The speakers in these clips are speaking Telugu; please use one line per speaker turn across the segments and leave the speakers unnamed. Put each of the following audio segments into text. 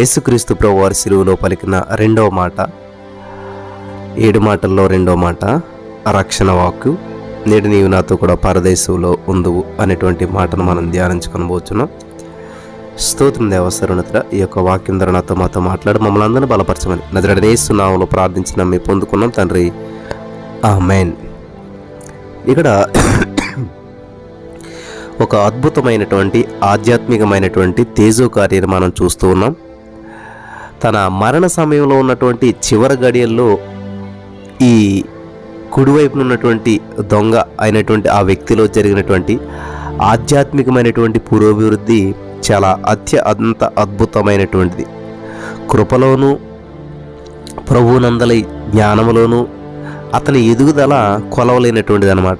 యేసుక్రీస్తు ప్రభువారి సిలువలో పలికిన రెండవ మాట. ఏడు మాటల్లో రెండో మాట రక్షణ వాక్కు. నేడు నీవు నాతో కూడా పరదేశంలో ఉందువు అనేటువంటి మాటను మనం ధ్యానించుకొని పోతున్నాం. స్తోత్రం దేవసరుణతుడ ఈ యొక్క వాక్యం ద్వారా నాతో మాతో మాట్లాడి మమ్మల్ని అందరినీ బలపరచమని. నజరడనేస్తున్నాములో ప్రార్థించిన మీ పొందుకున్నాం తండ్రి. ఆ మెయిన్ ఇక్కడ ఒక అద్భుతమైనటువంటి ఆధ్యాత్మికమైనటువంటి తేజో కార్యాన్ని మనం చూస్తూ ఉన్నాం. తన మరణ సమయంలో ఉన్నటువంటి చివరి గడియల్లో ఈ కుడివైపున ఉన్నటువంటి దొంగ అయినటువంటి ఆ వ్యక్తిలో జరిగినటువంటి ఆధ్యాత్మికమైనటువంటి పురోభివృద్ధి చాలా అత్య అంత అద్భుతమైనటువంటిది. కృపలోను ప్రభునందలి జ్ఞానములోను అతని ఎదుగుదల కొలవలేనటువంటిది అనమాట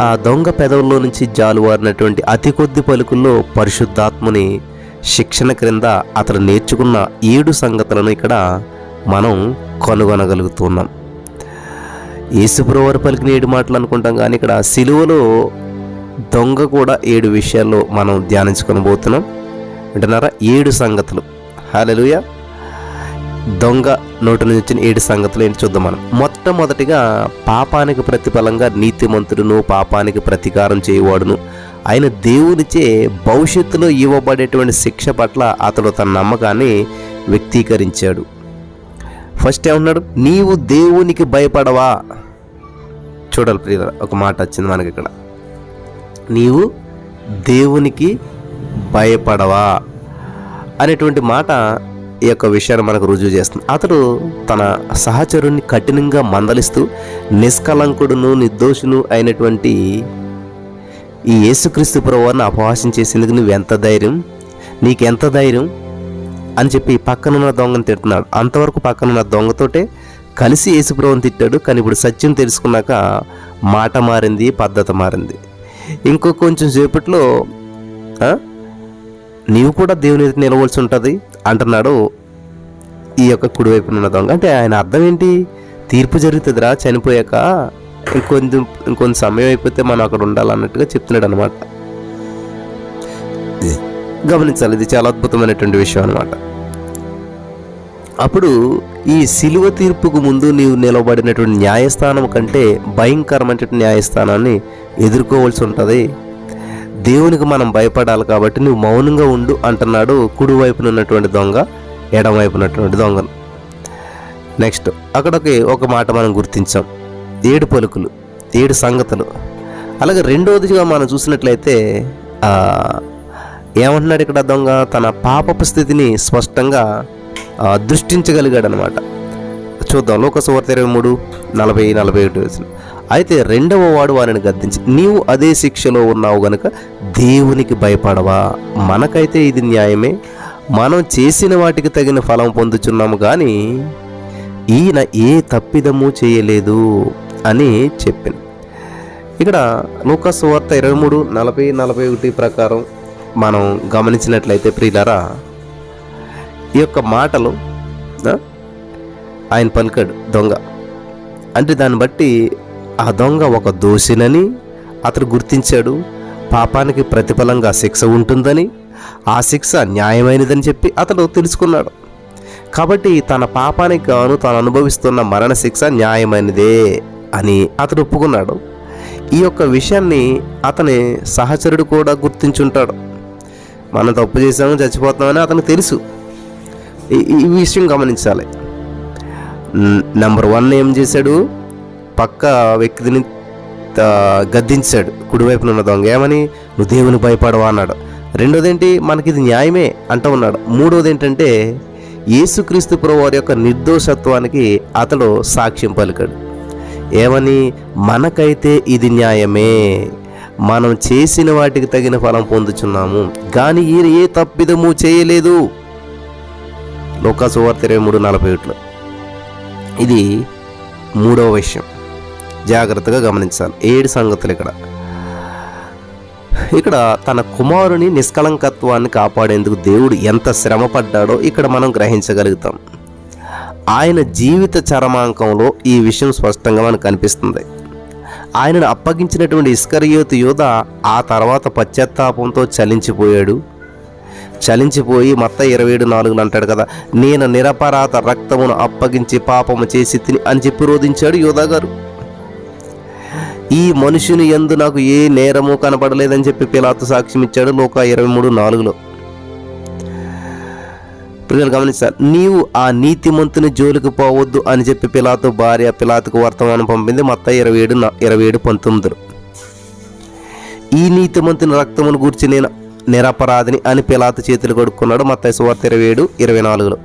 ఆ దొంగ పెదవుల్లో నుంచి జాలువారినటువంటి అతి కొద్ది పలుకుల్లో పరిశుద్ధాత్మని శిక్షణ క్రింద అతను నేర్చుకున్న ఏడు సంగతులను ఇక్కడ మనం కనుగొనగలుగుతున్నాం. యేసుప్రవారు పలికిన ఏడు మాటలు అనుకుంటాం కానీ ఇక్కడ సిలువలో దొంగ కూడా ఏడు విషయాల్లో మనం ధ్యానించుకొని పోతున్నాం. వింటున్నారా? ఏడు సంగతులు. హాలెలుయ దొంగ నోటి నుంచి వచ్చిన ఏడు సంగతులు ఏంటి చూద్దాం మనం. మొట్టమొదటిగా పాపానికి ప్రతిఫలంగా నీతిమంతుడును పాపానికి ప్రతీకారం చేయవాడును ఆయన దేవునిచే భవిష్యత్తులో ఇవ్వబడేటువంటి శిక్ష పట్ల అతడు తన నమ్మకాన్ని వ్యక్తీకరించాడు. ఫస్ట్ ఏమన్నాడు? నీవు దేవునికి భయపడవా? చూడాలి ప్రియ ఒక మాట వచ్చింది మనకి ఇక్కడ. నీవు దేవునికి భయపడవా? అనేటువంటి మాట ఈ యొక్క విషయాన్ని మనకు రుజువు చేస్తుంది. అతడు తన సహచరుణ్ణి కఠినంగా మందలిస్తూ నిష్కలంకుడును నిర్దోషును అయినటువంటి ఈ యేసుక్రీస్తు ప్రభువారిని అపహాసం చేసేందుకు నువ్వు ఎంత ధైర్యం? నీకెంత ధైర్యం? అని చెప్పి పక్కనున్న దొంగను తిడుతున్నాడు. అంతవరకు పక్కనున్న దొంగతోటే కలిసి యేసుప్రభుని తిట్టాడు. కానీ ఇప్పుడు సత్యం తెలుసుకున్నాక మాట మారింది పద్ధతి మారింది. ఇంకో కొంచెం సేపట్లో నీవు కూడా దేవుని ఎదుట నిలవలసి ఉంటుంది అంటున్నాడు ఈ యొక్క కుడివైపున ఉన్న దొంగ. అంటే ఆయన అర్థం ఏంటి? తీర్పు జరుగుతుందిరా చనిపోయాక ఇంకొంచెం ఇంకొంచెం సమయం అయిపోతే మనం అక్కడ ఉండాలన్నట్టుగా చెప్తున్నాడు అనమాట గమనించాలి ఇది చాలా అద్భుతమైనటువంటి విషయం అనమాట అప్పుడు ఈ సిలువ తీర్పుకు ముందు నీవు నిలబడినటువంటి న్యాయస్థానం కంటే భయంకరమైనటువంటి న్యాయస్థానాన్ని ఎదుర్కోవాల్సి ఉంటుంది. దేవునికి మనం భయపడాలి కాబట్టి నువ్వు మౌనంగా ఉండు అంటున్నాడు కుడివైపున ఉన్నటువంటి దొంగ ఎడం ఉన్నటువంటి దొంగను నెక్స్ట్ అక్కడ ఒక మాట మనం గుర్తించాం. ఏడు పలుకులు దేడు సంగతులు. అలాగే రెండవదిగా మనం చూసినట్లయితే ఏమంటున్నాడు ఇక్కడ దొంగ? తన పాపపు స్థితిని స్పష్టంగా దృష్టించగలిగాడనమాట. చూద్దాం లోకసువార్త ఇరవై మూడు నలభై నలభై ఒకటి వచ్చిన అయితే రెండవ వాడు వారిని గద్దించి నీవు అదే శిక్షలో ఉన్నావు గనుక దేవునికి భయపడవా? మనకైతే ఇది న్యాయమే. మనం చేసిన వాటికి తగిన ఫలం పొందుచున్నాము కానీ ఈయన ఏ తప్పిదము చేయలేదు. అని చెప్పింది ఇక్కడ లూకాసు వార్త ఇరవై మూడు నలభై నలభై ఒకటి ప్రకారం మనం గమనించినట్లయితే ప్రియులరా ఈ యొక్క మాటలు ఆయన పలికాడు దొంగ. అంటే దాన్ని బట్టి ఆ దొంగ ఒక దోషినని అతడు గుర్తించాడు. పాపానికి ప్రతిఫలంగా శిక్ష ఉంటుందని ఆ శిక్ష న్యాయమైనదని చెప్పి అతడు తెలుసుకున్నాడు. కాబట్టి తన పాపానికి గాను తాను అనుభవిస్తున్న మరణ శిక్ష న్యాయమైనదే. అని అతడు ఒప్పుకున్నాడు. ఈ యొక్క విషయాన్ని అతని సహచరుడు కూడా గుర్తించుంటాడు. మనం తప్పు చేసాము చచ్చిపోతామని అతనికి తెలుసు. ఈ- విషయం గమనించాలి. నెంబర్ వన్ ఏం చేశాడు? పక్క వ్యక్తిని గద్దించాడు. కుడివైపున ఉన్న దొంగ ఏమని? నువ్వు దేవుని భయపడవా అన్నాడు. రెండోది ఏంటి మనకి ఇది న్యాయమే అంటూ ఉన్నాడు. మూడోది ఏంటంటే యేసుక్రీస్తు ప్రభు వారి యొక్క నిర్దోషత్వానికి అతడు సాక్ష్యం పలికాడు. ఏమని? మనకైతే ఇది న్యాయమే. మనం చేసిన వాటికి తగిన ఫలం పొందుచున్నాము. కానీ ఈయన ఏ తప్పిదము చేయలేదు. లోకాసువార్త ఇరవై మూడు నలభై ఒకటిలో ఇది మూడవ విషయం. జాగ్రత్తగా గమనించాలి. ఏడు సంగతులు ఇక్కడ. ఇక్కడ తన కుమారుని నిష్కలంకత్వాన్ని కాపాడేందుకు దేవుడు ఎంత శ్రమ పడ్డాడో ఇక్కడ మనం గ్రహించగలుగుతాం. ఆయన జీవిత చరమాంకంలో ఈ విషయం స్పష్టంగా మనకు కనిపిస్తుంది. ఆయనను అప్పగించినటువంటి ఇస్కరియోతు యోధ ఆ తర్వాత పశ్చాత్తాపంతో చలించిపోయాడు. చలించిపోయి మత్త ఇరవై ఏడు నాలుగులు అంటాడు కదా నేను నిరపరాధ రక్తమును అప్పగించి పాపము చేసి తిని అని చెప్పి రోధించాడు యోధా గారు. ఈ మనుషుని ఎందు నాకు ఏ నేరము కనపడలేదని చెప్పి పిలాతు సాక్ష్యం ఇచ్చాడు లోక ఇరవై మూడు నాలుగులో. ప్రజలు గమనించాలి నీవు ఆ నీతిమంతుని జోలికి పోవద్దు అని చెప్పి పిలాతో భార్య పిలాతుకు వర్తమానం పంపింది మొత్తం ఇరవై ఏడు ఇరవై ఏడు పంతొమ్మిదిలో. ఈ నీతిమంతుని రక్తమును గూర్చి నేను నిరపరాధిని అని పిలాతు చేతులు కొడుకున్నాడు మత్త సువార్త ఇరవై ఏడు ఇరవై నాలుగులో.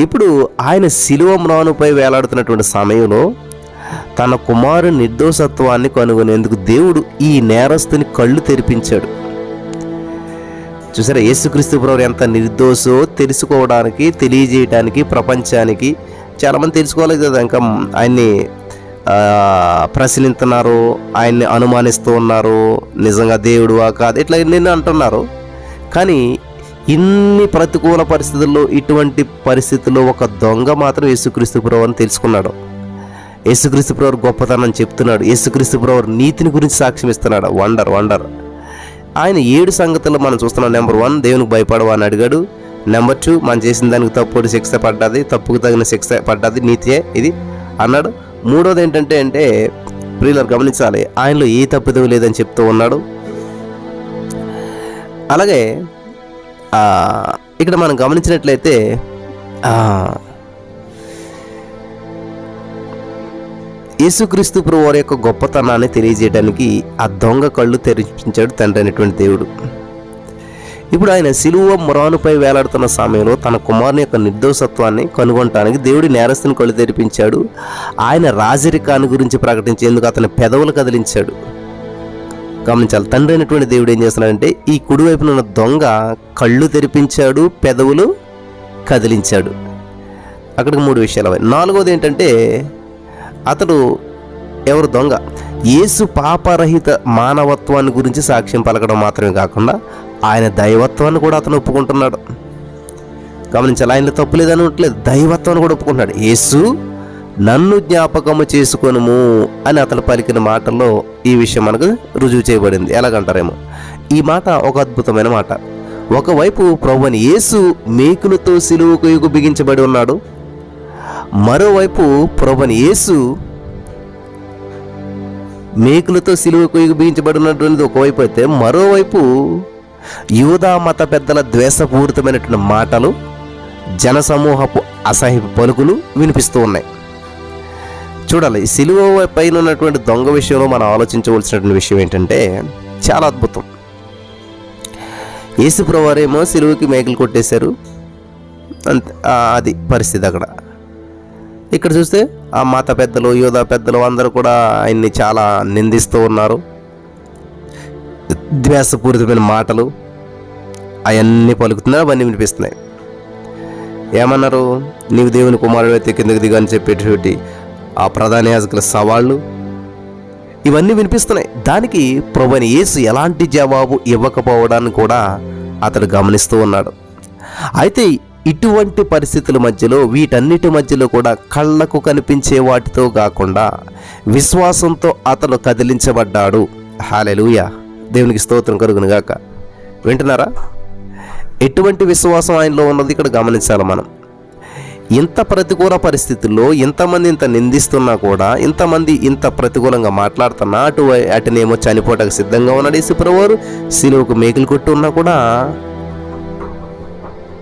ఇప్పుడు ఆయన శిలువ మ్రానుపై వేలాడుతున్నటువంటి సమయంలో తన కుమారు నిర్దోషత్వాన్ని కనుగొనేందుకు దేవుడు ఈ నేరస్తుని కళ్ళు తెరిపించాడు. చూసారా? యేసుక్రీస్తు ప్రభు ఎంత నిర్దోషో తెలుసుకోవడానికి తెలియజేయడానికి ప్రపంచానికి చాలామంది తెలుసుకోవాలి కదా. ఇంకా ఆయన్ని ప్రశ్నిస్తున్నారు ఆయన్ని అనుమానిస్తూ ఉన్నారు. నిజంగా దేవుడువా కాదు ఇట్లా నిన్న అంటున్నారు. కానీ ఇన్ని ప్రతికూల పరిస్థితుల్లో ఇటువంటి పరిస్థితుల్లో ఒక దొంగ మాత్రం యేసుక్రీస్తు ప్రభు అని తెలుసుకున్నాడు. యేసుక్రీస్తు ప్రభు గొప్పతనం చెప్తున్నాడు. యేసుక్రీస్తు ప్రభు నీతిని గురించి సాక్ష్యం ఇస్తున్నాడు. Wonder wonder. ఆయన ఏడు సంగతులు మనం చూస్తున్నాం. నెంబర్ వన్ దేవునికి భయపడవా అని అడిగాడు. నెంబర్ టూ మనం చేసిన దానికి తప్పుడు శిక్ష పడ్డది తప్పుకు తగిన శిక్ష పడ్డది నీతియే ఇది అన్నాడు. మూడోది ఏంటంటే అంటే ప్రియులర్ గమనించాలి ఆయనలో ఏ తప్పిదం లేదని చెప్తూ ఉన్నాడు. అలాగే ఇక్కడ మనం గమనించినట్లయితే యేసుక్రీస్తు ప్రభు వారి యొక్క గొప్పతనాన్ని తెలియజేయడానికి ఆ దొంగ కళ్ళు తెరిపించాడు తండ్రి అయినటువంటి దేవుడు. ఇప్పుడు ఆయన సిలువ మురానుపై వేలాడుతున్న సమయంలో తన కుమారుని యొక్క నిర్దోషత్వాన్ని కనుగొనటానికి దేవుడి నేరస్తుని కళ్ళు తెరిపించాడు. ఆయన రాజరికాన్ని గురించి ప్రకటించేందుకు అతని పెదవులు కదిలించాడు. గమనించాలి తండ్రి అయినటువంటి దేవుడు ఏం చేస్తున్నాడంటే ఈ కుడివైపున ఉన్న దొంగ కళ్ళు తెరిపించాడు పెదవులు కదిలించాడు. అక్కడికి మూడు విషయాలు నాలుగోది ఏంటంటే అతడు ఎవరు దొంగ? యేసు పాపరహిత మానవత్వాన్ని గురించి సాక్ష్యం పలకడం మాత్రమే కాకుండా ఆయన దైవత్వాన్ని కూడా అతను ఒప్పుకుంటున్నాడు. గమనించాలి ఆయనలో తప్పు లేదని ఉండట్లేదు దైవత్వాన్ని కూడా ఒప్పుకుంటున్నాడు. యేసు నన్ను జ్ఞాపకము చేసుకొనుము అని అతను పలికిన మాటల్లో ఈ విషయం మనకు రుజువు చేయబడింది. ఎలాగంటారేమో? ఈ మాట ఒక అద్భుతమైన మాట. ఒకవైపు ప్రభుని యేసు మేకులతో సిలువకు బిగించబడి ఉన్నాడు. మరోవైపు ప్రభుని యేసు మేకులతో సిలువకు బిగించబడినటువంటిది ఒకవైపు అయితే మరోవైపు యూదా మత పెద్దల ద్వేషపూరితమైనటువంటి మాటలు జనసమూహపు అసహ్య పలుకులు వినిపిస్తూ ఉన్నాయి. చూడాలి సిలువ పైన ఉన్నటువంటి దొంగ విషయంలో మనం ఆలోచించవలసినటువంటి విషయం ఏంటంటే చాలా అద్భుతం. యేసు ప్రభువారేమో సిలువకి మేకలు కొట్టేశారు. అంతే అది పరిస్థితి అక్కడ. ఇక్కడ చూస్తే ఆ మాత పెద్దలు యోధ పెద్దలు అందరూ కూడా ఆయన్ని చాలా నిందిస్తూ ఉన్నారు. ద్వేషపూరితమైన మాటలు అవన్నీ పలుకుతున్నారు అవన్నీ వినిపిస్తున్నాయి. ఏమన్నారు? నీవు దేవుని కుమారుడు అయితే కిందకి దిగా అని చెప్పేటువంటి ఆ ప్రధాన యాజకుల సవాళ్ళు ఇవన్నీ వినిపిస్తున్నాయి. దానికి ప్రభుని యేసు ఎలాంటి జవాబు ఇవ్వకపోవడాన్ని కూడా అతడు గమనిస్తూ ఉన్నాడు. అయితే ఇటువంటి పరిస్థితుల మధ్యలో వీటన్నిటి మధ్యలో కూడా కళ్ళకు కనిపించే వాటితో కాకుండా విశ్వాసంతో అతను కదిలించబడ్డాడు. హాలెలూయ దేవునికి స్తోత్రం కలుగునుగాక వింటున్నారా? ఎటువంటి విశ్వాసం ఆయనలో ఉన్నది ఇక్కడ గమనించాలి మనం. ఇంత ప్రతికూల పరిస్థితుల్లో ఇంతమంది ఇంత నిందిస్తున్నా కూడా ఇంతమంది ఇంత ప్రతికూలంగా మాట్లాడుతున్నా అటు అటునేమో చనిపోటకు సిద్ధంగా ఉన్నాడు యేసుప్రవారు సిలువకు మేకులు కొట్టున్నా కూడా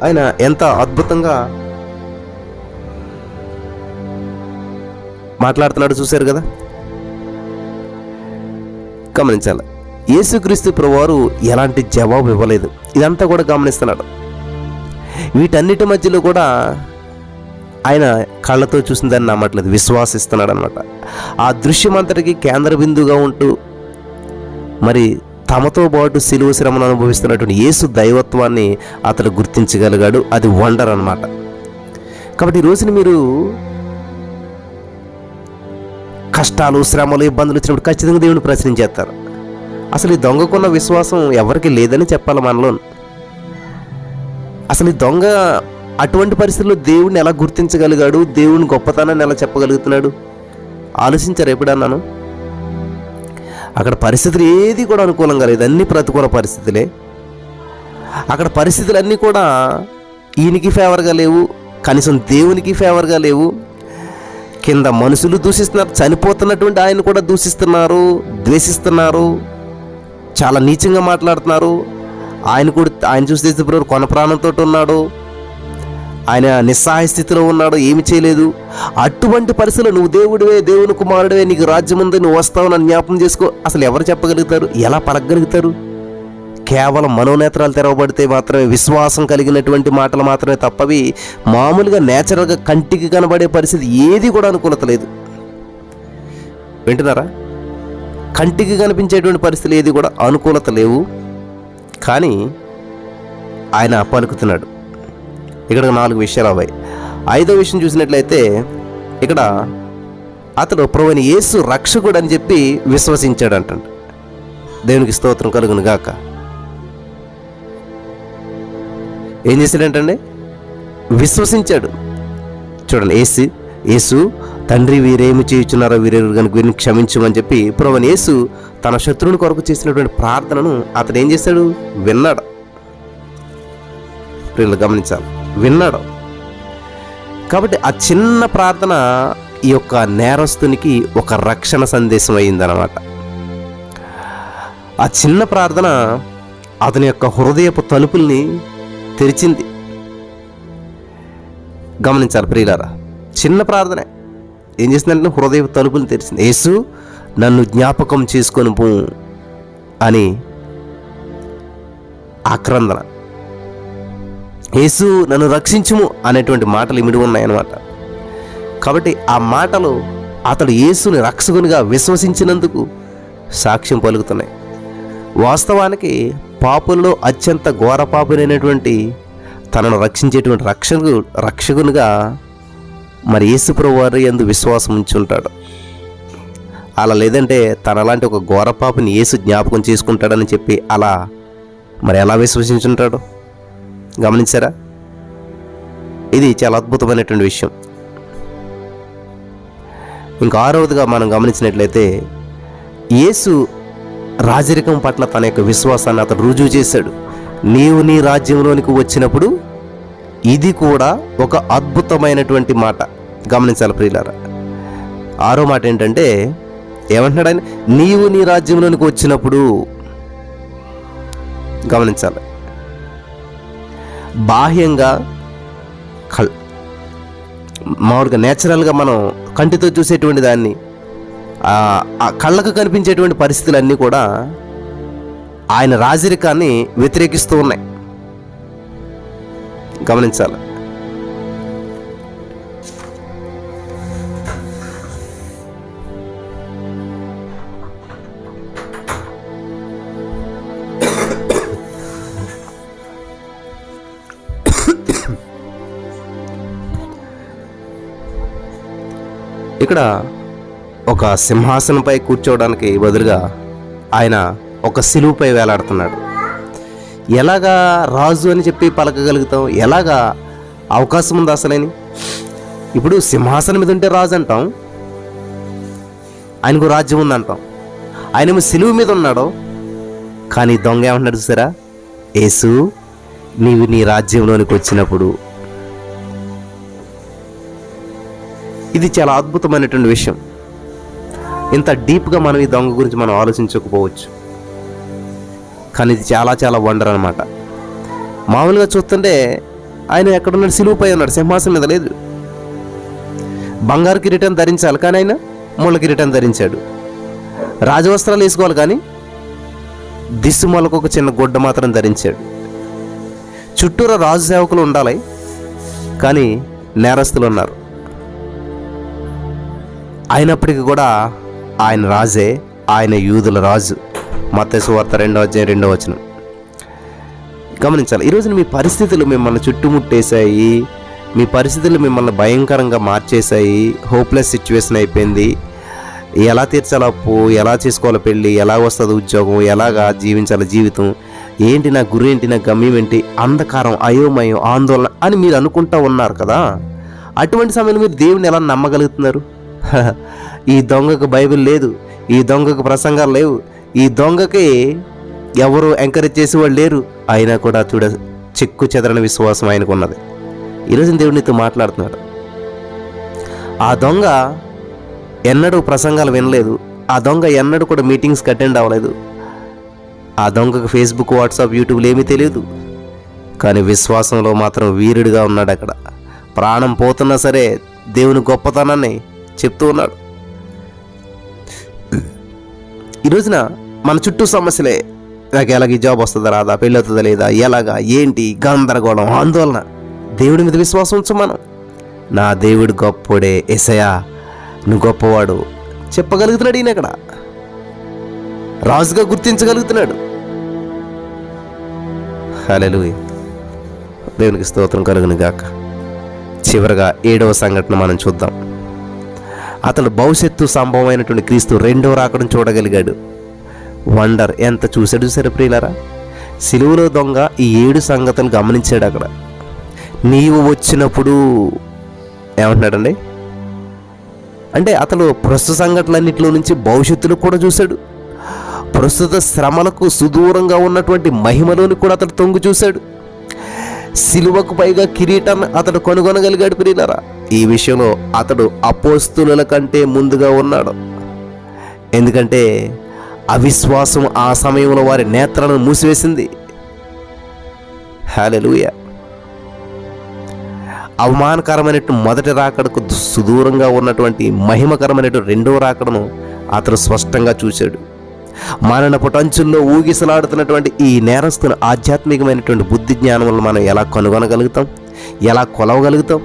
ఆయన ఎంత అద్భుతంగా మాట్లాడుతున్నాడు చూశారు కదా? గమనించాలి. యేసుక్రీస్తు ప్రభువారు ఎలాంటి జవాబు ఇవ్వలేదు. ఇదంతా కూడా గమనిస్తున్నాడు. వీటన్నిటి మధ్యలో కూడా ఆయన కళ్ళతో చూసిన దాన్ని నమ్మట్లేదు. విశ్వాసిస్తున్నాడు అనమాట ఆ దృశ్యం అంతటికి కేంద్ర బిందువుగా ఉంటూ మరి తమతో పాటు సిలువ శ్రమను అనుభవిస్తున్నటువంటి యేసు దైవత్వాన్ని అతడు గుర్తించగలిగాడు. అది వండర్ అన్నమాట. కాబట్టి ఈ రోజున మీరు కష్టాలు శ్రమలు ఇబ్బందులు వచ్చినప్పుడు ఖచ్చితంగా దేవుని ప్రశ్నించేస్తారు అసలు ఈ దొంగకున్న విశ్వాసం ఎవరికి లేదని చెప్పాలి మనలో. అసలు ఈ దొంగ అటువంటి పరిస్థితుల్లో దేవుడిని ఎలా గుర్తించగలిగాడు? దేవుని గొప్పతనాన్ని ఎలా చెప్పగలుగుతున్నాడు? ఆలోచించారు ఎప్పుడన్నాను? అక్కడ పరిస్థితులు ఏది కూడా అనుకూలంగా లేదు. అన్ని ప్రతికూల పరిస్థితులే. అక్కడ పరిస్థితులన్నీ కూడా ఈయనకి ఫేవర్గా లేవు కనీసం దేవునికి ఫేవర్గా లేవు. కింద మనుషులు దూషిస్తున్నారు చనిపోతున్నటువంటి ఆయన కూడా దూషిస్తున్నారు ద్వేషిస్తున్నారు చాలా నీచంగా మాట్లాడుతున్నారు. ఆయన కూడా ఆయన చూస్తే ఇప్పుడు కొన ప్రాణంతో ఉన్నాడు. ఆయన నిస్సహాయ స్థితిలో ఉన్నాడు ఏమి చేయలేదు. అటువంటి పరిస్థితులు నువ్వు దేవుడివే దేవుని కుమారుడివే నీకు రాజ్యం ఉంది నువ్వు వస్తావు నన్ను జ్ఞాపం చేసుకో. అసలు ఎవరు చెప్పగలుగుతారు? ఎలా పలకగలుగుతారు? కేవలం మనోనేత్రాలు తెరవబడితే మాత్రమే విశ్వాసం కలిగినటువంటి మాటలు మాత్రమే తప్పవి మామూలుగా నేచురల్గా కంటికి కనబడే పరిస్థితి ఏది కూడా అనుకూలత లేదు వింటున్నారా? కంటికి కనిపించేటువంటి పరిస్థితులు ఏది కూడా అనుకూలత లేవు. కానీ ఆయన పలుకుతున్నాడు. ఇక్కడ నాలుగు విషయాలు అవ్వాయి. ఐదో విషయం చూసినట్లయితే ఇక్కడ అతడు ప్రభుని యేసు రక్షకుడు అని చెప్పి విశ్వసించాడు అంటాడు దేవునికి స్తోత్రం కలుగును గాక. ఏం చేశాడంటండి? విశ్వసించాడు. చూడండి ఏసు యేసు తండ్రి వీరేమి చేయుచున్నారో వీరేరు కనుక వీరిని క్షమించమని చెప్పి ప్రభుని యేసు తన శత్రువుని కొరకు చేసినటువంటి ప్రార్థనను అతను ఏం చేశాడు? విన్నాడు. ప్రియులు గమనించాలి. విన్నాడు. కాబట్టి ఆ చిన్న ప్రార్థన ఈ యొక్క నేరస్తునికి ఒక రక్షణ సందేశం అయిందనమాట ఆ చిన్న ప్రార్థన అతని యొక్క హృదయపు తలుపుల్ని తెరిచింది. గమనించాలి ప్రియులారా చిన్న ప్రార్థనే. ఏం చేసిందంటే హృదయపు తలుపులు తెరిచింది. యేసు నన్ను జ్ఞాపకం చేసుకొని పో అని ఆక్రందన యేసు నన్ను రక్షించుము అనేటువంటి మాటలు ఇమిడి ఉన్నాయన్నమాట. కాబట్టి ఆ మాటలు అతడు యేసుని రక్షకునిగా విశ్వసించినందుకు సాక్ష్యం పలుకుతున్నాయి. వాస్తవానికి పాపుల్లో అత్యంత ఘోర పాపులైనటువంటి తనను రక్షించేటువంటి రక్షకు రక్షకునిగా మరి యేసుప్రభు వారి ఎందు విశ్వాసం ఉంచి ఉంటాడు. అలా లేదంటే తనలాంటి ఒక ఘోర పాపని యేసు జ్ఞాపకం చేసుకుంటాడని చెప్పి అలా మరి ఎలా విశ్వసించుంటాడు? గమనించారా? ఇది చాలా అద్భుతమైనటువంటి విషయం. ఇంకా ఆరవదిగా మనం గమనించినట్లయితే యేసు రాజరికం పట్ల తన యొక్క విశ్వాసాన్ని అతను రుజువు చేశాడు. నీవు నీ రాజ్యంలోనికి వచ్చినప్పుడు ఇది కూడా ఒక అద్భుతమైనటువంటి మాట. గమనించాలి ప్రియులారా. ఆరో మాట ఏంటంటే ఏమంటున్నాడు ఆయన? నీవు నీ రాజ్యంలోనికి వచ్చినప్పుడు గమనించాలి. బాహ్యంగా కల్ మామూలుగా నేచురల్గా మనం కంటితో చూసేటువంటి దాన్ని ఆ కళ్ళకు కనిపించేటువంటి పరిస్థితులన్నీ కూడా ఆయన రాజరికాన్ని వ్యతిరేకిస్తూ ఉన్నాయి. గమనించాలి. ఇక్కడ ఒక సింహాసనంపై కూర్చోవడానికి బదులుగా ఆయన ఒక సిలువుపై వేలాడుతున్నాడు. ఎలాగా రాజు అని చెప్పి పలకగలుగుతాం? ఎలాగా అవకాశం ఉంది అసలేని? ఇప్పుడు సింహాసనం మీద ఉంటే రాజు అంటాం. ఆయనకు రాజ్యం ఉందంటాం ఆయనేమో సిలువు మీద ఉన్నాడు? కానీ దొంగ ఏమంటున్నాడు చూసారా? యేసు నీవు నీ రాజ్యంలోనికి వచ్చినప్పుడు ఇది చాలా అద్భుతమైనటువంటి విషయం. ఇంత డీప్గా మనం ఈ దొంగ గురించి మనం ఆలోచించకపోవచ్చు. కానీ ఇది చాలా చాలా వండర్ అనమాట మామూలుగా చూస్తుంటే ఆయన ఎక్కడున్నాడు? సిలువుపై ఉన్నాడు. సింహాసనం మీద లేదు. బంగారు కిరీటం ధరించాలి కానీ ఆయన ముళ్ళ కిరీటం ధరించాడు. రాజవస్త్రాలు వేసుకోవాలి కానీ దిస్సు మొలకు ఒక చిన్న గుడ్డ మాత్రం ధరించాడు. చుట్టూరా రాజు సేవకులు ఉండాలి. కానీ నేరస్తులు ఉన్నారు. అయినప్పటికీ కూడా ఆయన రాజే ఆయన యూదుల రాజు. మత్తయి వార్త రెండో అధ్యాయం రెండో వచనం. గమనించాలి ఈరోజు మీ పరిస్థితులు మిమ్మల్ని చుట్టుముట్టేశాయి మీ పరిస్థితులు మిమ్మల్ని భయంకరంగా మార్చేశాయి హోప్లెస్ సిచ్యువేషన్ అయిపోయింది. ఎలా తీర్చాలి అప్పు ఎలా చేసుకోవాలి పెళ్ళి ఎలా వస్తుంది ఉద్యోగం ఎలాగా జీవించాలి జీవితం ఏంటి నా గురి ఏంటి నా గమ్యం ఏంటి అంధకారం అయోమయం ఆందోళన అని మీరు అనుకుంటా ఉన్నారు కదా? అటువంటి సమయంలో మీరు దేవుని ఎలా నమ్మగలుగుతున్నారు? ఈ దొంగకు బైబిల్ లేదు ఈ దొంగకు ప్రసంగాలు లేవు ఈ దొంగకి ఎవరు ఎంకరేజ్ చేసేవాళ్ళు లేరు అయినా కూడా చూడ చెక్కు చెదరని విశ్వాసం ఆయనకు ఉన్నది. ఈరోజు దేవుడు నీతో మాట్లాడుతున్నాడు. ఆ దొంగ ఎన్నడూ ప్రసంగాలు వినలేదు ఆ దొంగ ఎన్నడూ కూడా మీటింగ్స్కి అటెండ్ అవ్వలేదు. ఆ దొంగకు ఫేస్బుక్ వాట్సాప్ యూట్యూబ్లు ఏమీ తెలియదు. కానీ విశ్వాసంలో మాత్రం వీరుడిగా ఉన్నాడు అక్కడ. ప్రాణం పోతున్నా సరే దేవుని గొప్పతనాన్ని చెప్తూ ఉన్నాడు. ఈ రోజున మన చుట్టూ సమస్యలే. నాకు ఎలాగ జాబ్ వస్తుందా రాదా పెళ్ళి అవుతుందా లేదా ఎలాగా ఏంటి గందరగోళం ఆందోళన. దేవుడి మీద విశ్వాసం ఉంచు మనం. నా దేవుడు గొప్పోడే ఎసయా నువ్వు గొప్పవాడు. చెప్పగలుగుతున్నాడు ఈయన అక్కడ. రాజుగా గుర్తించగలుగుతున్నాడు. హల్లెలూయ. దేవునికి స్తోత్రం కలుగును గాక చివరగా ఏడవ సంఘటన మనం చూద్దాం. అతడు భవిష్యత్తు సంభవమైనటువంటి క్రీస్తు రెండో రాకడం చూడగలిగాడు. వండర్ ఎంత చూశాడు చూసారు ప్రియులరా? సిలువలో దొంగ ఈ ఏడు సంగతులు గమనించాడు అక్కడ. నీవు వచ్చినప్పుడు ఏమంటున్నాడండి? అంటే అతడు ప్రస్తుత సంఘటనలన్నింటిలో నుంచి భవిష్యత్తులో కూడా చూశాడు. ప్రస్తుత శ్రమలకు సుదూరంగా ఉన్నటువంటి మహిమలోని కూడా అతడు తొంగు చూశాడు. సిలువకు పైగా కిరీటాన్ని అతడు కనుగొనగలిగాడు ప్రియులరా. ఈ విషయంలో అతడు అపోస్తుల కంటే ముందుగా ఉన్నాడు. ఎందుకంటే అవిశ్వాసం ఆ సమయంలో వారి నేత్రాలను మూసివేసింది. హాలెలుయ అవమానకరమైనట్టు మొదటి రాకడకు సుదూరంగా ఉన్నటువంటి మహిమకరమైనట్టు రెండవ రాకడను అతడు స్పష్టంగా చూశాడు. మరణ పుటంచుల్లో ఊగిసలాడుతున్నటువంటి ఈ నేరస్తుని ఆధ్యాత్మికమైనటువంటి బుద్ధి జ్ఞానం మనం ఎలా కనుగొనగలుగుతాం? ఎలా కొలవగలుగుతాం?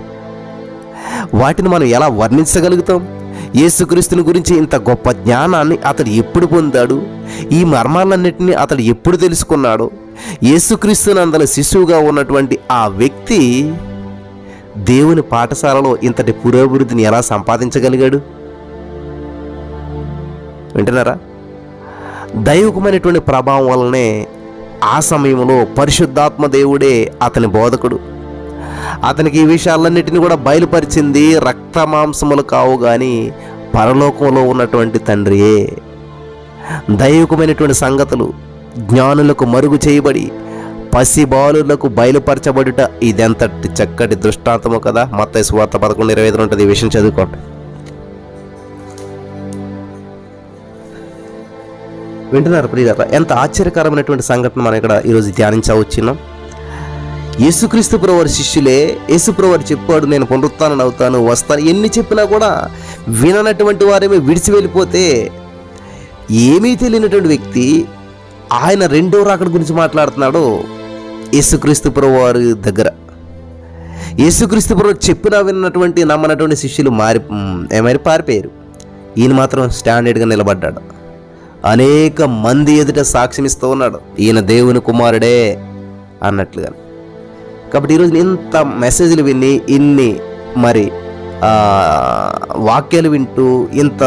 వాటిని మనం ఎలా వర్ణించగలుగుతాం? యేసుక్రీస్తుని గురించి ఇంత గొప్ప జ్ఞానాన్ని అతడు ఎప్పుడు పొందాడు? ఈ మర్మాలన్నింటినీ అతడు ఎప్పుడు తెలుసుకున్నాడు? యేసుక్రీస్తుని శిశువుగా ఉన్నటువంటి ఆ వ్యక్తి దేవుని పాఠశాలలో ఇంతటి పురోభివృద్ధిని ఎలా సంపాదించగలిగాడు? వింటున్నారా? దైవకమైనటువంటి ప్రభావం వల్లనే ఆ సమయంలో పరిశుద్ధాత్మ దేవుడే అతని బోధకుడు. అతనికి ఈ విషయాలన్నిటిని కూడా బయలుపరిచింది రక్త మాంసములు కావు కానీ పరలోకంలో ఉన్నటువంటి తండ్రియే. దైవికమైనటువంటి సంగతులు జ్ఞానులకు మరుగు చేయబడి పసిబాలులకు బయలుపరచబడుట ఇదెంతటి చక్కటి దృష్టాంతము కదా? మత్త స్వార్థ పదకొండు ఇరవై ఐదు ఉంటుంది. ఈ విషయం చదువుకోండి. వింటున్నారు ప్రియుల ఎంత ఆశ్చర్యకరమైనటువంటి సంఘటన మనం ఇక్కడ ఈరోజు ధ్యానించవచ్చున్నాం యేసుక్రీస్తు ప్రవారి శిష్యులే యేసుప్రవారు చెప్పాడు నేను పునరుత్థానం అవుతాను వస్తాను. ఎన్ని చెప్పినా కూడా విననటువంటి వారేమో విడిచి వెళ్ళిపోతే ఏమీ తెలియనటువంటి వ్యక్తి ఆయన రెండో రాకడ గురించి మాట్లాడుతున్నాడు యేసుక్రీస్తు వారి దగ్గర. యేసుక్రీస్తు ప్రభు చెప్పినా విన్నటువంటి నమ్మనటువంటి శిష్యులు మారి ఏమైనా పారిపోయారు. ఈయన మాత్రం స్టాండర్డ్గా నిలబడ్డాడు. అనేక మంది ఎదుట సాక్ష్యం ఇస్తూ ఉన్నాడు. ఈయన దేవుని కుమారుడే అన్నట్లుగా కాబట్టి ఈరోజు ఇంత మెసేజ్లు విని ఇన్ని మరి వాక్యాలు వింటూ ఇంత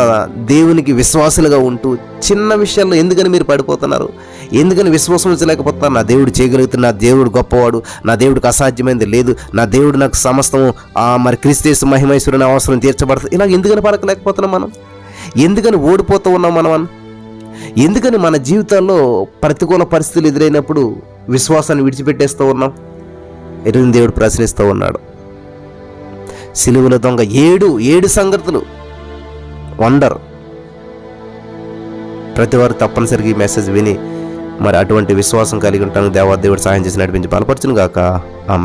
దేవునికి విశ్వాసులుగా ఉంటూ చిన్న విషయాల్లో ఎందుకని మీరు పడిపోతున్నారు? ఎందుకని విశ్వాసం ఉంచలేకపోతున్నారు? నా దేవుడు చేయగలుగుతున్నా నా దేవుడు గొప్పవాడు నా దేవుడికి అసాధ్యమైనది లేదు నా దేవుడు నాకు సమస్తము మరి క్రిస్తేసు మహిమేశ్వరుని అవసరం తీర్చబడుతుంది ఇలా ఎందుకని పడకలేకపోతున్నాం మనం? ఎందుకని ఓడిపోతూ ఉన్నాం మనం? ఎందుకని మన జీవితాల్లో ప్రతికూల పరిస్థితులు ఎదురైనప్పుడు విశ్వాసాన్ని విడిచిపెట్టేస్తూ ఉన్నాం? ఎరుని దేవుడు ప్రశ్నిస్తూ ఉన్నాడు. సిలువుల దొంగ ఏడు ఏడు సంగతులు. వండర్. ప్రతి వారు తప్పనిసరిగా ఈ మెసేజ్ విని మరి అటువంటి విశ్వాసం కలిగి ఉంటాను దేవా దేవుడు సహాయం చేసి నడిపించి బలపరచును గాక ఆ